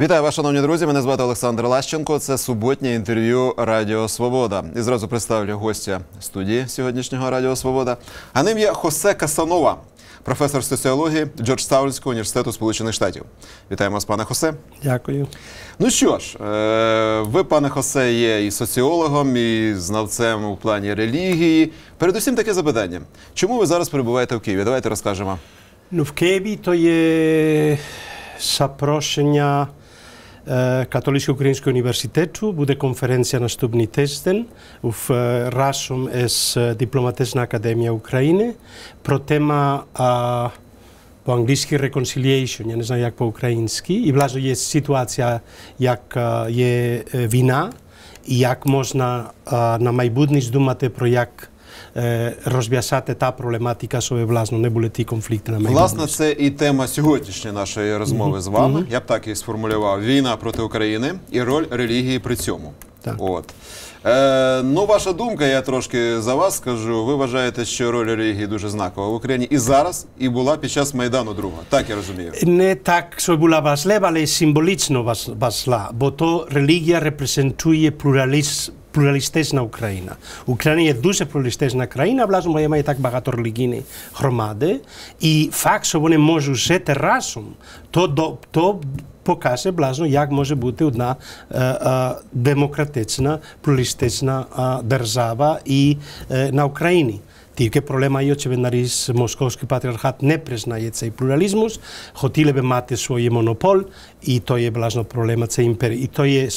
Вітаю вас, шановні друзі. Мене звати Олександр Лащенко. Це суботнє інтерв'ю Радіо Свобода. І зразу представлю гостя студії сьогоднішнього Радіо Свобода. А ним є Хосе Касанова, професор соціології Джорджтаунського університету Сполучених Штатів. Вітаємо вас, пане Хосе. Дякую. Ну що ж, е, ви, пане Хосе, є і соціологом, і знавцем у плані релігії. Передусім таке запитання: чому ви зараз перебуваєте в Києві? Давайте розкажемо. Ну, в Києві то є запрошення е, Католицького українського університету. Буде конференція наступний тиждень в, е, разом з Дипломатична академія України про тема а, по-англійськи reconciliation, я не знаю як по-українськи. І, власне, є ситуація, як е, є е, війна, і як можна е, на майбутність думати про як е, розв'язати та проблематика, щоб, власне, не були ті конфлікти на майбутність. Власне, це і тема сьогоднішньої нашої розмови з вами. Я б так і сформулював: війна проти України і роль релігії при цьому. Так. От. Е, ну, ваша думка, я трошки за вас скажу. Ви вважаєте, що роль релігії дуже знакова в Україні і зараз, і була під час Майдану друга. Так я розумію. Не так, що була важлива, але символічно важ- важла, бо то релігія репрезентує плуралізм, плуралістична Украина. Украина е дуже плуралістична країна, власне, бо має так багато релігійних громади, і факт, що вони можуть жити разом, то, до, то покаже, власне, як може бути одна е, е, демократична, плуралістична е, держава і е, на Україні. Тільки проблема є, очевидно, ріс московський патріархат не признає цей плуралізм, хотіли би мати свій монопол, і то є, власне, проблема, це імпер... і то є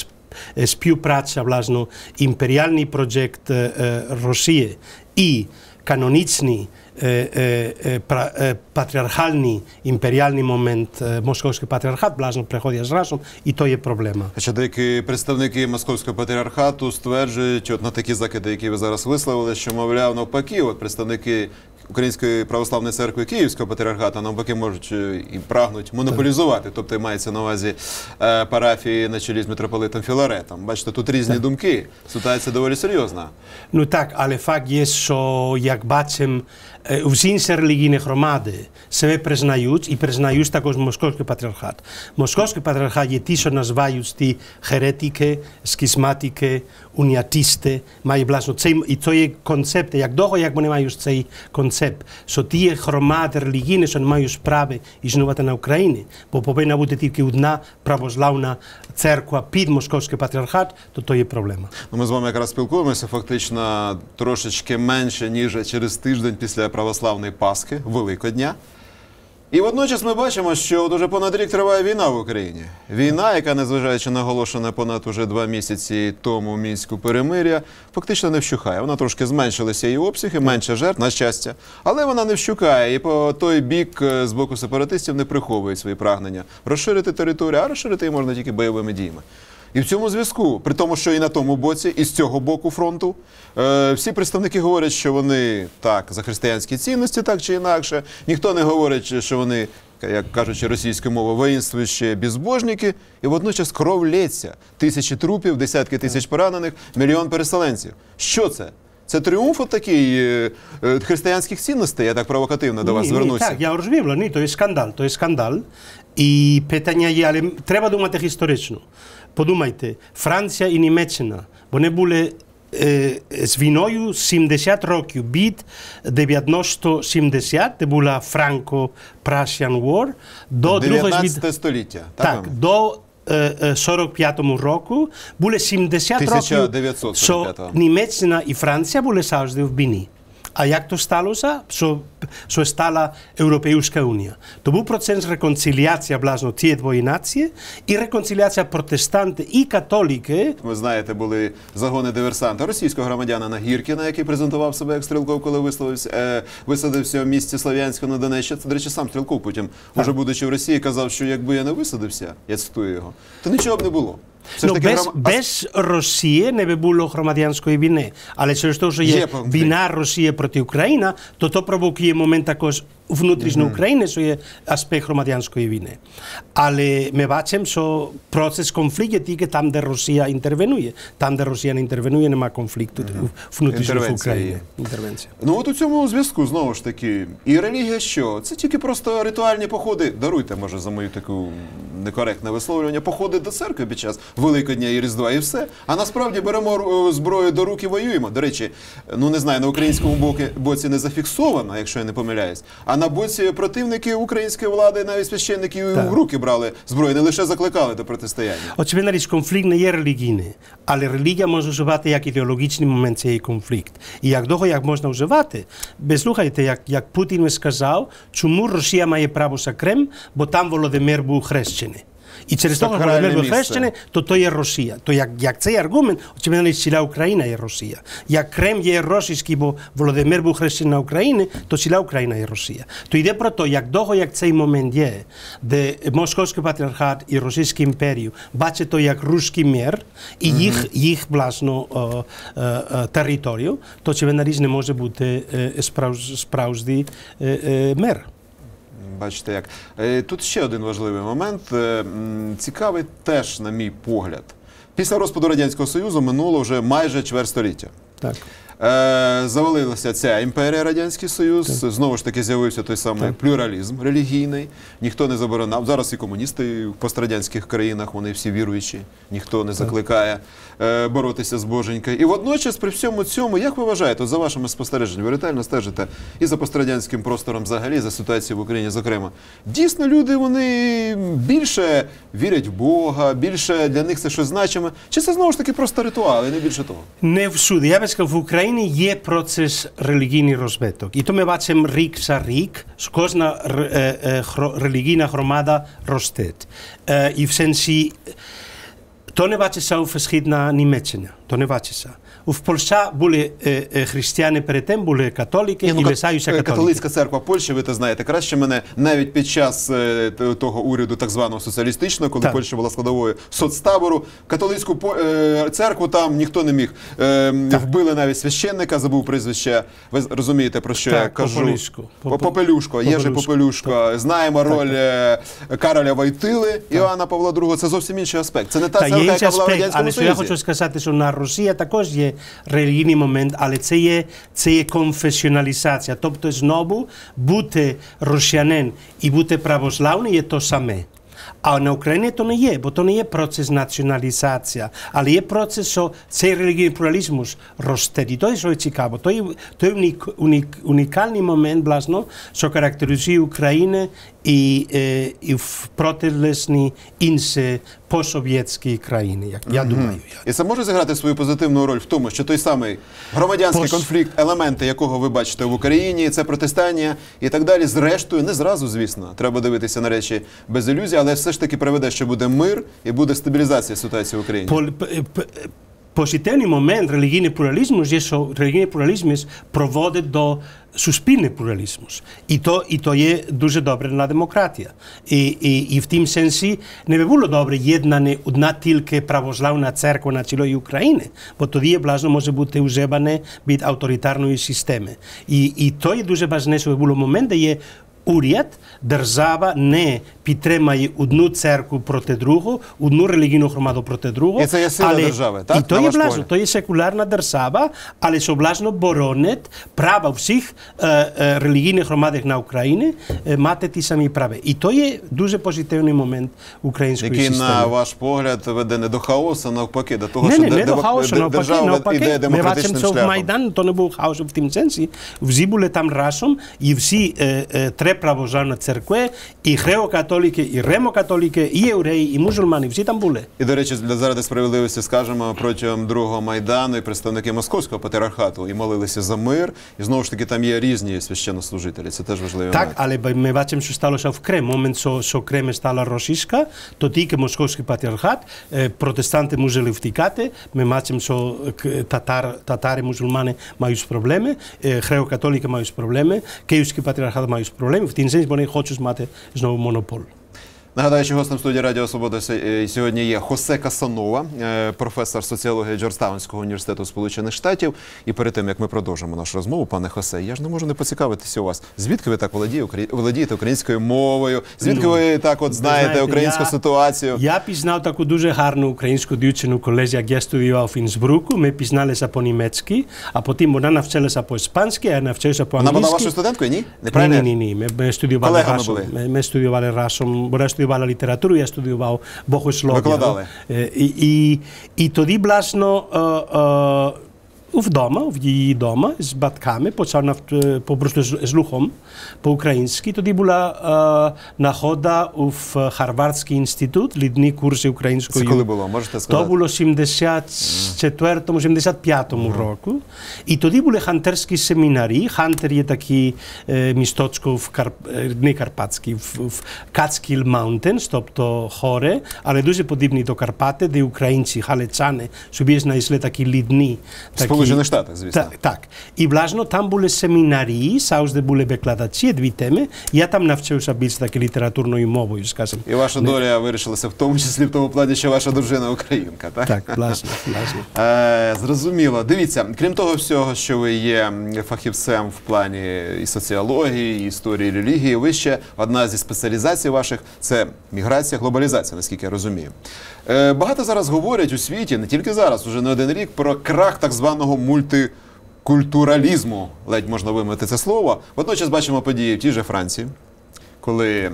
е, співпраця, власне, імперіальний проєкт е, е, Росії і канонічний патріархальний імперіальний момент московський патріархат, власне, приходять разом, і то є проблема. Хоча деякі представники московського патріархату стверджують, от на такі закиди, які ви зараз висловили, що мовляв навпаки, от представники Української православної церкви Київського патріархату навпаки можуть е, і прагнуть монополізувати, тобто мається на увазі е, парафії на чолі з митрополитом Філаретом. Бачите, тут різні думки. Ситуація доволі серйозна. Ну так, але факт є, що як бачимо, релігійні громади себе признають і признають також московський патріархат. Московський патріархат є ті, що називають ті херетики, схизматики, уніатисти, має власне цей, і це є концепт, як довго, як вони мають цей концепт, що ті громади релігійні, що не мають справи існувати на Україні, бо повинна бути тільки одна православна церква під московський патріархат, то то є проблема. Ну, ми з вами якраз спілкуємося фактично трошечки менше, ніж через тиждень після православної Пасхи, Великодня. І водночас ми бачимо, що от уже понад рік триває війна в Україні. Війна, яка, незважаючи наголошена понад уже два місяці тому мінську перемиря, фактично не вщухає. Вона трошки зменшилася її обсяги, менше жертв, на щастя, але вона не вщукає. І по той бік е, з боку сепаратистів не приховують свої прагнення розширити територію, а розширити її можна тільки бойовими діями. І в цьому зв'язку, при тому, що і на тому боці, і з цього боку фронту, е, всі представники говорять, що вони так за християнські цінності, так чи інакше. Ніхто не говорить, що вони, як кажучи російською мовою, воїнствуючі безбожники, і водночас кров лється. Тисячі трупів, десятки тисяч поранених, мільйон переселенців. Що це? Це тріумф такий е, е, християнських цінностей, я так провокативно до вас Ні, звернуся. Ні, так, я розумію, але ні, то є скандал, то є скандал. І питання є, але треба думати історично. Подумайте, Франція і Німеччина, вони були е, з війною 70 років, від 90-70, це була Франко-Prussian War, до Другої 19 світ- століття. так, до е, е, 45-му року були 70 років, 1945 що Німеччина і Франція були завжди в війні. А як то сталося? Що, що стала Європейська Унія. То був процес реконцiliації, власне, цієї двої нації, і реконцiliація протестанти і католики, Ви знаєте, були загони диверсанта російського громадянина Гіркіна, який презентував себе як стрілков, коли висловився, е, висадився в місті Слов'янську на Донеччині. Це, до речі, сам стрілков потім, уже будучи в Росії, казав, що якби я не висадився, я цитую його, то нічого б не було. Все ну, ж таки, без, грома- без Росії не би було громадянської війни. Але через те, що є Є певний. війна Росії проти України, то внутрішньої України, що є аспект громадянської війни. Але ми бачимо, що процес конфлікту тільки там, де Росія інтервенує. Там, де Росія не інтервенує, нема конфлікту внутрішньої в Інтервенція. Ну от у цьому зв'язку знову ж таки, і релігія що? Це тільки просто ритуальні походи. Даруйте, може, за мою таку некоректне висловлювання, походи до церкви під час Великодня і Різдва, і все. А насправді беремо е, зброю до рук і воюємо. До речі, ну не знаю, на українському боці не зафіксовано, якщо я не помиляюсь. А на боці противники української влади, навіть священники Так. в руки брали зброю, не лише закликали до протистояння. Очевидна річ, конфлікт не є релігійний, але релігія може вживати як ідеологічний момент цей конфлікт. І як довго як можна вживати? Ви слухайте, як, як Путін сказав, чому Росія має право за Крим, бо там Володимир був хрещений. І через того, що Сакральне Володимир був місце. хрещений, то то є Росія. То як, як цей аргумент, очевидно, річ, ціла Україна є Росія. Як Крим є російський, бо Володимир був хрещений на Україні, то ціла Україна є Росія. То йде про те, як довго як цей момент є, де Московський патріархат і Російська імперія бачать то як руський мір і їх, їх власну е, е, е, територію, то очевидно, річ не може бути е, справж, справжній е, е, мир. Бачите, як Е, тут ще один важливий момент. е, Цікавий теж, на мій погляд. Після розпаду радянського союзу минуло вже майже чверть століття. Так. Е, завалилася ця імперія Радянський Союз. Знову ж таки з'явився той самий Так. плюралізм релігійний. Ніхто не забороняв. Зараз і комуністи в пострадянських країнах, вони всі віруючі, ніхто не закликає е, боротися з боженькою. І водночас, при всьому цьому, як ви вважаєте, за вашими спостереженнями, ви ретельно стежите і за пострадянським простором взагалі, за ситуацією в Україні, зокрема, дійсно люди вони більше вірять в Бога, більше для них це щось значиме. Чи це знову ж таки просто ритуал, і не більше того? Не всюди. Я би сказав, в Україні є процес релігійний розвиток. І то ми бачимо рік за рік, що кожна р- е, е, хро- релігійна громада росте. Е, І в сенсі, то не бачиться У Польщі були е, е, християни перед тим, були католики Ні, ну, і лишаються е, католики. Католицька церква Польщі, ви це знаєте краще мене, навіть під час того уряду так званого соціалістичного, коли Так. Польща була складовою соцтабору, католицьку церкву там ніхто не міг. Е, вбили навіть священника, забув прізвище. Ви розумієте, про що я кажу? Попелюшко. Попелюшко, Єжи Попелюшко. Попелюшко. Знаємо роль Кароля Войтили, Іоанна Павла II. Це зовсім інший аспект. Це не та церква, яка була в Радянському але що я хочу сказати, що на Росії також є релігійний момент, але це є, це є конфесіоналізація. Тобто знову бути росіянин і бути православний є то саме. А на Україні то не є, бо то не є процес націоналізація, але є процес, що цей релігійний плуралізм росте. І то є, що є цікаво. То є, то є унік, унік, унікальний момент, власно, що характеризує Україну і, е, і в протилежні інші посовєтські країни, як я думаю. І це може зіграти свою позитивну роль в тому, що той самий громадянський конфлікт, елементи якого ви бачите в Україні, це протистояння і так далі. Зрештою, не зразу, звісно, треба дивитися на речі без ілюзій, але все ж таки приведе, що буде мир і буде стабілізація ситуації в Україні. Пол- п- п- Позитивний момент релігійного плуралізму є, що релігійний плуралізм проводить до суспільного плуралізму. І то, і то є дуже добре на демократія. І, і, і в тім сенсі не би було добре єднане одна тільки православна церква на цілої України, бо тоді власне може бути вживане від авторитарної системи. І, і то є дуже важливо, щоб було момент, де є уряд, держава не підтримає одну церкву проти другу, одну релігійну громаду проти другого. І це є сила держави, так, І то є ваш то є секулярна держава, але що власне боронить права всіх е, е, релігійних громад на Україні е, мати ті самі права. І то є дуже позитивний момент української Який, системи. на ваш погляд, веде не до хаосу, а навпаки, до того, Не, що не, не до хаосу, навпаки, держава навпаки. іде Ми бачимо, що в. Майдан то не був хаос в тім сенсі. Всі були там разом, і всі е, е, православні церкви, і греко-католики, і ремо-католики, і євреї, і мусульмани, всі там були. І, до речі, для заради справедливості скажемо протягом другого майдану і представники московського патріархату і молилися за мир. І знову ж таки там є різні священнослужителі. Це теж важливий Так, але ми бачимо, що сталося в Крим. Момент, що, що Крим стала російська, то тільки московський патріархат, е, протестанти мусили втікати. Ми бачимо, що татар, татари, мусульмани мають проблеми, е, греко-католики мають проблеми, київський патріархат мають проблеми. В тім сенсі вони хочуть мати знову монопол. Нагадаю, що гостем студії Радіо Свобода е, сьогодні є Хосе Касанова, е, професор соціології Джорджтаунського університету Сполучених Штатів. І перед тим як ми продовжимо нашу розмову, пане Хосе, я ж не можу не поцікавитися у вас. Звідки ви так володіє, володієте українською мовою? Звідки Ну, ви так от знаєте знаєте, українську я- ситуацію? Я пізнав таку дуже гарну українську дівчину колезі, як я студіював в Інсбруку. Ми пізналися по-німецьки, а потім вона навчилася по-іспанськи, а я навчився Вона була вашою студенткою? Ні? Ні, Неправильно? ні, ні, ні. Ми, ми студіювали Колегами разом. були? Ми, ми студіювали разом. Вона студіювала літературу, я студіював богослов'я. Викладали? Е, І, і, і тоді, власно, е, е, Вдома, в її дома з батьками, почав просто з лухом по-українськи. Тоді була е, находа в Харвардський інститут, лідні курси української. Це коли було? Можете То сказати? було 74-му, 75-му року. І тоді були хантерські семінарі. Хантер є такі е, місточко в Карп... не Карпатський, в, в Catskill Mountains, тобто хоре, але дуже подібні до Карпати, де українці, галичани собі знайшли такі лідні. В Сполучених Штатах, звісно. Так, так. І власне там були семінарі, завжди були викладачі, дві теми. Я там навчився більше таки літературною мовою, скажімо. І ваша доля вирішилася в тому числі в тому плані, що ваша дружина українка, так? Так, власне, власне. Е, зрозуміло. Дивіться, крім того всього, що ви є фахівцем в плані і соціології, і історії релігії, ви ще одна зі спеціалізацій ваших це міграція, глобалізація, наскільки я розумію. Е, багато зараз говорять у світі, не тільки зараз, уже не один рік, про крах так званого мультикультуралізму, ледь можна вимити це слово. Водночас бачимо події в тій же Франції. Коли е,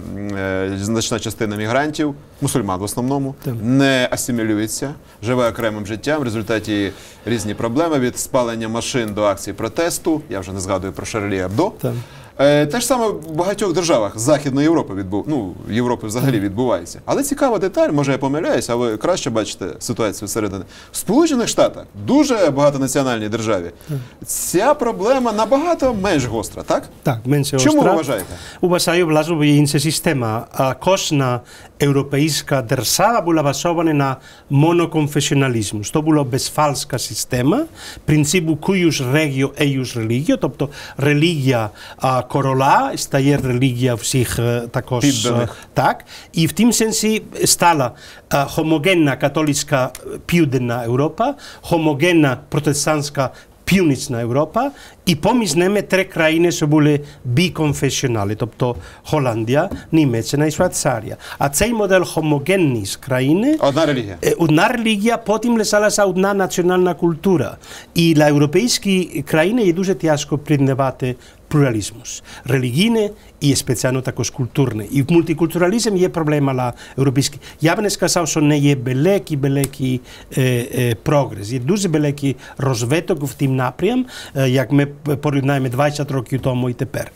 значна частина мігрантів, мусульман в основному, не асимілюється, живе окремим життям. В результаті різні проблеми від спалення машин до акцій протесту. Я вже не згадую про Шарлі Абдо. Так. Е, те ж саме в багатьох державах Західної Європи відбув, ну, Європи взагалі відбувається. Але цікава деталь, може я помиляюсь, а ви краще бачите ситуацію всередині. В Сполучених Штатах дуже багатонаціональній державі. Ця проблема набагато менш гостра, так? Так, менше Чому ви вважаєте? Вважаю, власне, бо є інший система. А кожна європейська держава була базована на моноконфесіоналізму. То була безфальська система, принципу куюж регіо еюж релігіо, тобто релігія а, короля стає релігія всіх е, також. е, Підданих. Так, і в тім сенсі стала е, homogенna католицька е, південна Європа, homogенна протестантська північна Європа, і поміж ними три країни, що були біконфесіонали, тобто Голландія, Німеччина і Швейцарія. А цей модель homогенність країни Одна релігія. Е, Одна релігія, потім лишалася одна національна культура. І для європейські країни є дуже тяжко приймати pluralismus. религијне и специјално такос културне. И мултикултурализм е проблема на европски. Ја би не сказал што не е белеки, белеки е, е, прогрес. Е дуже белеки розветок в тим напријам, як ме порівняємо 20 років тому и тепер.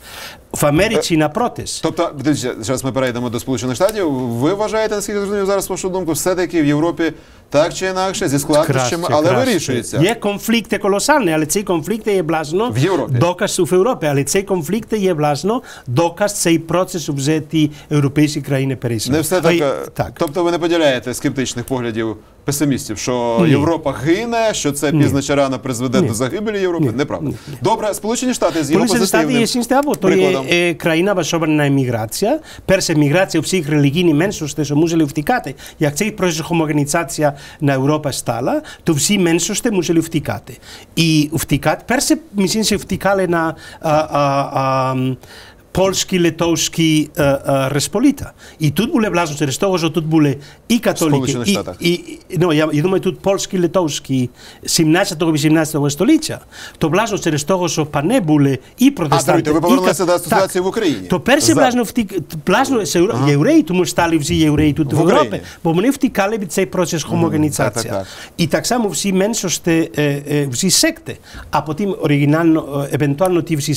В Америці, напроти, Тобто, зараз ми перейдемо до Сполучених Штатів. Ви вважаєте, наскільки зрозумів зараз вашу думку, все-таки в Європі так чи інакше, зі складнощами, але краще. вирішується. Є конфлікти колосальні, але ці конфлікти є власно В Європі. доказ в Європі, але ці конфлікти є власно доказ цей процес вже ті європейські країни перейшли. Не все так. е, так. Тобто ви не поділяєте скептичних поглядів песимістів, що Європа гине, що це пізно чи рано призведе Ні. до загибелі Європи. Ні. Неправда. Ні. Ні. Добре, Сполучені Штати з його Сполучені Штати є сінстево, то є е, країна базована на еміграція. Перша еміграція всіх релігійних меншостей, що мусили втікати. Як цей процес гомогенізація на Європа стала, то всі меншості мусили втікати. І втікати, перше, місінці, втікали на а, а, а, м, польські, литовські е, е, Респоліта. І тут були, власне, через того, що тут були і католики, Сполучених і, Штатах. і, і, ну, я, я думаю, тут польські, литовські 17-18 століття, то власне через того, що пане були і протестанти, даруйте, ви і повернулися ка- до ситуації так. в Україні. То перші За. власне втік, власне, це євро- євреї, тому стали всі євреї тут В в, Європі, Україні. бо вони втікали від цей процес гомогенізації. так, так, так. І так само всі меншості, е, е, всі секти, а потім оригінально, е, евентуально ті всі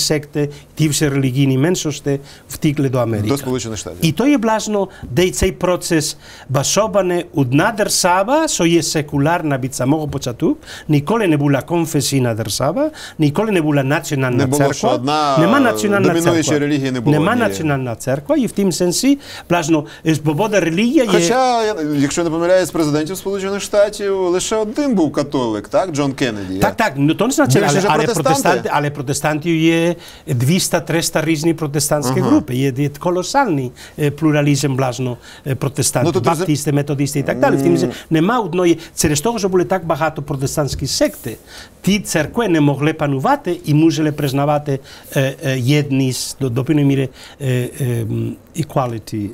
всі втікли до Америки. До Сполучених Штатів. І то є власне, де цей процес базований одна держава, що є секулярна від самого початку, ніколи не була конфесійна держава, ніколи не була національна Не було, церква. що одна, Нема національна церква. релігії не було Нема національна церква, і в тім сенсі, власне, свобода релігія є... Хоча, якщо не помиляюсь, президентів Сполучених Штатів лише один був католик, так? Джон Кеннеді. Так, так, ну то не значить, але, але, протестантів є 200-300 різних проте- протестантські групи. Є, є колосальний е, плуралізм власно е, протестантів, Ну, баптисти, методисти і так далі. В тім нема одної, через того, що були так багато протестантських секти, ті церкви не могли панувати і мусили признавати єдність до, до певної міри equality.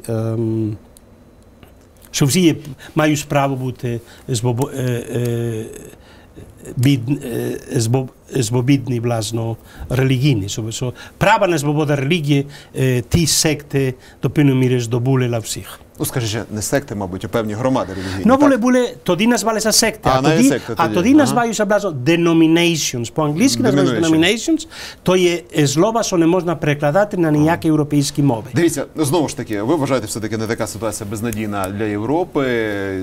що всі мають право бути збобо, е, бід, е, zbobidni, blazno religijni. So, so prava nezboboda religije, eh, ti sekte dopinumires dobulila vseh. Ну, скажи, не секти, мабуть, а певні громади релігійні. Ну, так? були, тоді назвалися секти, А, а, тоді, а тоді, тоді ага. називаються власне denominations. По-англійськи називаються Denomination. denominations, то є слова, що не можна перекладати на ніякі європейські мови. Дивіться, ну знову ж таки, ви вважаєте, все-таки не така ситуація безнадійна для Європи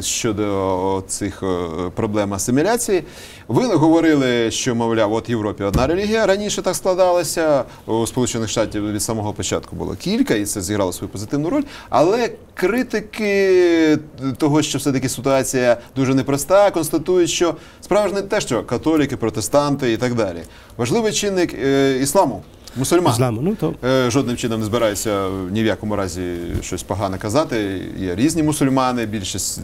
щодо цих е, проблем асиміляції. Ви говорили, що, мовляв, от в Європі одна релігія раніше так складалася. У Сполучених Штатів від самого початку було кілька, і це зіграло свою позитивну роль. Але критики того, що все-таки ситуація дуже непроста, констатують, що справа ж не те, що католіки, протестанти і так далі. Важливий чинник е, ісламу. Мусульман. Ісламу, ну, то- Е, Жодним чином не збираюся ні в якому разі щось погане казати. Є різні мусульмани. Більшість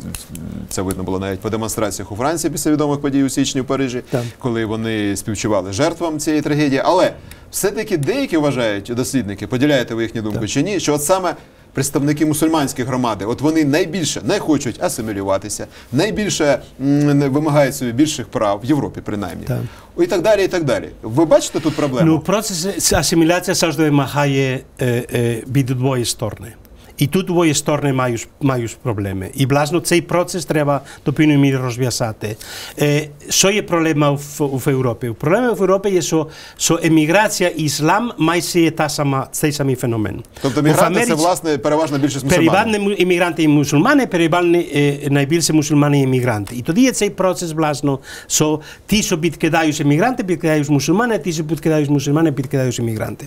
це видно було навіть по демонстраціях у Франції після відомих подій у січні в Парижі, Так. коли вони співчували жертвам цієї трагедії. Але все-таки деякі вважають дослідники, поділяєте ви їхню думку чи ні, що от саме. Представники мусульманської громади, от вони найбільше не хочуть асимілюватися, найбільше м, вимагають собі більших прав в Європі, принаймні, Так. і так далі. І так далі. Ви бачите тут проблему? Ну, процес асиміляція завжди вимагає е, е, від двоє сторони. І тут двоє сторони мають, мають проблеми. І, власне, цей процес треба до певної міри розв'язати. Е, що є проблема в, в Європі? Проблема в Європі є, що, що еміграція і іслам майже є та сама, цей самий феномен. Тобто В мігранти це власне переважна більшість мусульман. Переважно іммігранти і мусульмани, переважно е, найбільше мусульмани і іммігранти. І тоді є цей процес, власно, що ті, що підкидають іммігранти, підкидають мусульмани, ті, що підкидають мусульмани, підкидають іммігранти.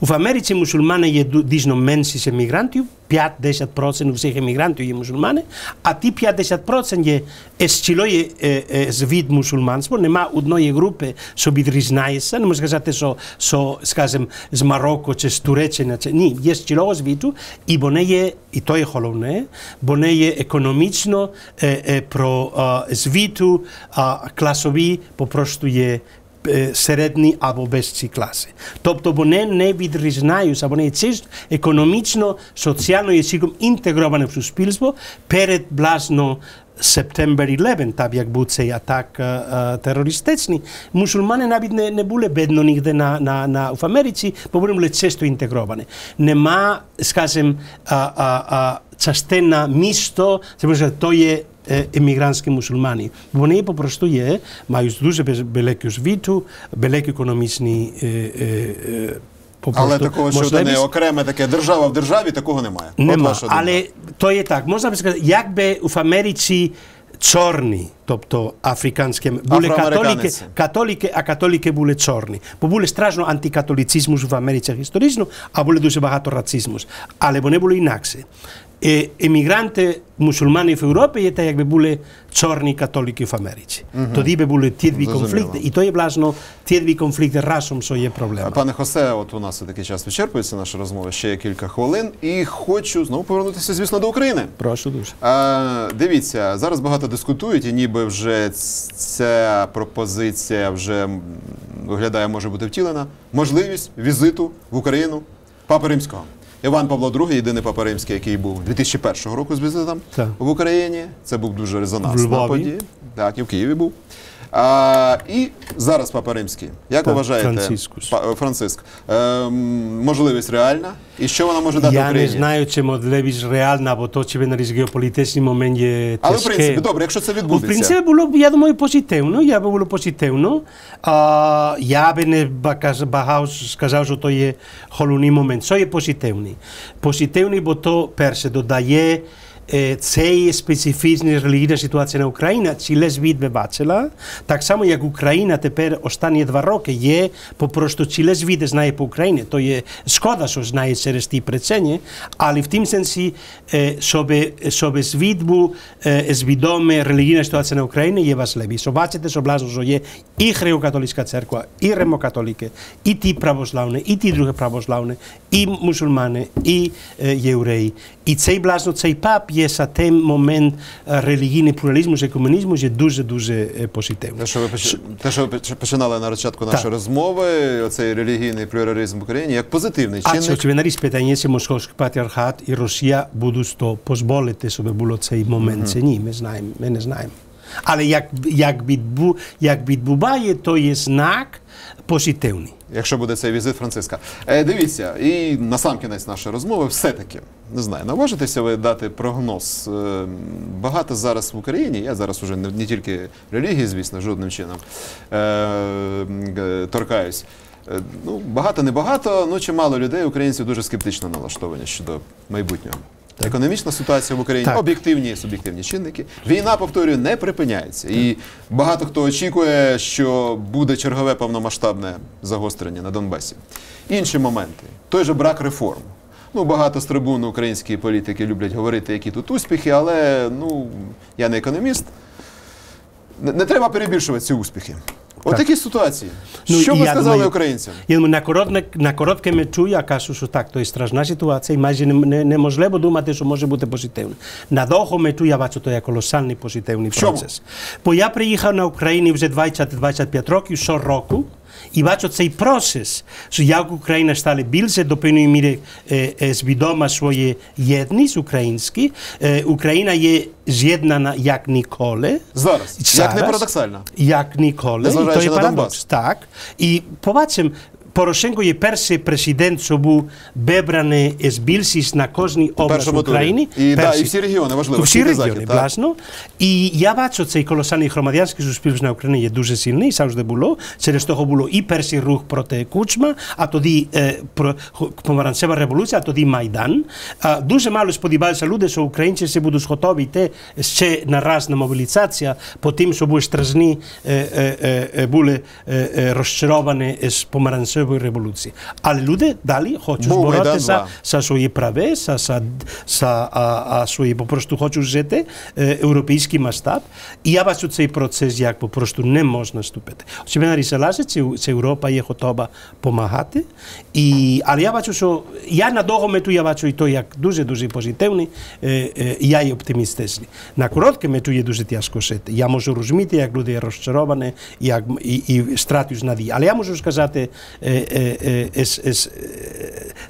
В Америці мусульмани є дійсно меншість іммігрантів, 5-10% всіх іммігрантів є мусульмани, а ті 50% є з цілої е, е, звід мусульманства, нема одної групи, що відрізняється, не можна сказати, що, що скажімо, з Марокко чи з Туреччини, чи, ні, є з цілого звіту, і вони є, і то є головне, вони є економічно е, е, про е, звіту е, класові, попросту є средни або вищі класи. Тобто вони не відрізняються, вони чисто економічно, соціально і цілком інтегроване в суспільство перед власно September 11, так як був цей атак терористичний, мусульмани навіть не, не були бедно нігде на, на, на, в Америці, бо вони па були чисто інтегровані. Нема, скажімо, частина місто, це може да то є е, емігрантські мусульмани. Вони попросту є, мають дуже без- велику освіту, великі економічні е, е, е, Але попросту такого, що це не можливість. окреме таке держава в державі, такого немає. От Нема, ваша думка. але то є так. Можна б сказати, якби в Америці чорні, тобто африканські, були католики, Афроамериканець. католики, а католики були чорні. Бо були страшно антикатолицизму в Америці історично, а були дуже багато рацизму. Але вони були інакше. Емігранти мусульмани в Європі є те, якби були чорні католики в Америці. Тоді би були ті дві конфлікти. І то є, власне, ті дві конфлікти разом, що є проблема. Пане Хосе, от у нас такий час вичерпується наша розмова. Ще є кілька хвилин, і хочу знову повернутися, звісно, до України. Прошу дуже. А, дивіться, зараз багато дискутують, і ніби вже ця пропозиція вже виглядає, може бути втілена. Можливість візиту в Україну Папи Римського. Іван Павло II, єдиний папа римський, який був 2001 року з візитом Так. в Україні. Це був дуже резонансна подія. Так, і в Києві був. А, і зараз Папа Римський. Як ви вважаєте, Францискус. Франциск, ем, можливість реальна? І що вона може дати Я не знаю, чи можливість реальна, бо то, чи він на геополітичний момент є Але в принципі, добре, якщо це відбудеться. В принципі, було б, я думаю, позитивно. Я би було позитивно. А, я би не багав, сказав, що то є головний момент. Що є позитивний? Позитивний, бо то, перше, додає е, цей специфічна релігійна ситуація на Україні ціле світ би бачила. Так само, як Україна тепер останні два роки є, попросту ціле світ знає по Україні. То є шкода, що знає через ті причини, але в тім сенсі, е, щоб, щоб світ був е, свідомий релігійна ситуація на Україні є важливі. Що бачите, що блажно, що є і греко-католицька церква, і римокатолики, і ті православні, і ті другі православні, і мусульмани, і е, євреї. І цей блажно, цей пап є за той момент е, релігійний плуралізму і комунізму є дуже-дуже позитивний. Те, що ви те, що ви починали на початку нашої розмови, оцей релігійний плюралізм в Україні, як позитивний А це чинник. очевидно спитання, чи московський патріархат і Росія будуть то дозволити, щоб було цей момент. Це ні, ми знаємо, ми не знаємо. Але як, як, відбу, як відбуває, то є знак позитивний. Якщо буде цей візит Франциска. Е, дивіться, і на сам кінець нашої розмови, все-таки не знаю, наважитеся ви дати прогноз. Е, багато зараз в Україні, я зараз уже не, не тільки релігії, звісно, жодним чином е, е, торкаюсь. Е, ну, багато, небагато, ну чимало людей, українців дуже скептично налаштовані щодо майбутнього. Економічна ситуація в Україні, Так. об'єктивні і суб'єктивні чинники. Війна, повторюю, не припиняється. І багато хто очікує, що буде чергове повномасштабне загострення на Донбасі. Інші моменти той же брак реформ. Ну, багато з трибун українські політики люблять говорити, які тут успіхи, але ну, я не економіст. Не, не треба перебільшувати ці успіхи. От Так. такі ситуації. Ну, що ви сказали думаю- українцям? Я думаю, на, коротне, на коротке мечу я кажу, що так, то є страшна ситуація, і майже не, не, неможливо думати, що може бути позитивно. На довго мету я бачу, то є колосальний позитивний чому? процес. Бо я приїхав на Україну вже 20-25 років, щороку, і бачу цей процес, що як Україна стала більше до певної міри е, е, свідома своєї єдність українські, е, Україна є з'єднана як ніколи. Зараз. Як Зараз. не парадоксально. Як ніколи. І Незважаючи то є на парадокс. Донбас. Так. І побачимо, Порошенко є перший президент, що був вибраний з більшість на кожній області. України. І, да, і всі регіони, важливо, всі регіони, власно. І я бачу, цей колосальний громадянський суспільство на Україні є дуже сильний, завжди було. Через того було і перший рух проти Кучма, а тоді е, про, помаранчева революція, а тоді Майдан. А, дуже мало сподівалися люди, що українці ще будуть готові йти ще на раз на мобілізацію, по тим, що були страшні, е, е, були розчаровані з помаранчевої революції. Але люди далі хочуть Був боротися за свої права, за, за, за а, а свої попросту хочуть жити е, європейський масштаб. І я бачу цей процес, як попросту не можна ступити. Очевидно, різалася, це, це Європа є готова допомагати. І, але я бачу, що я на довго мету я бачу і то як дуже-дуже позитивний, е, е, я є оптимістичний. На коротке мету є дуже тяжко жити. Я можу розуміти, як люди розчаровані, як, і, і стратують надії. Але я можу сказати,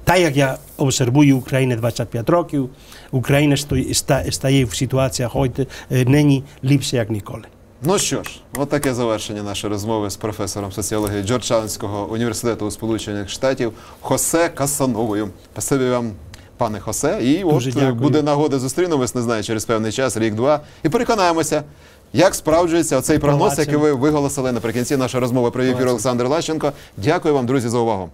так як я обсервую Україну 25 років, Україна стає в ситуаціях хоч е, нині ліпше, як ніколи. Ну що ж, от таке завершення нашої розмови з професором соціології Джорджтаунського університету у Сполучених Штатів Хосе Касановою. Спасибі вам, пане Хосе. І от Дуже е, дякую. буде нагода зустрінемось, не знаю, через певний час, рік-два, і переконаємося. Як справджується оцей прогноз, який ви виголосили наприкінці нашої розмови про ефір Олександр Лащенко. Дякую вам, друзі, за увагу.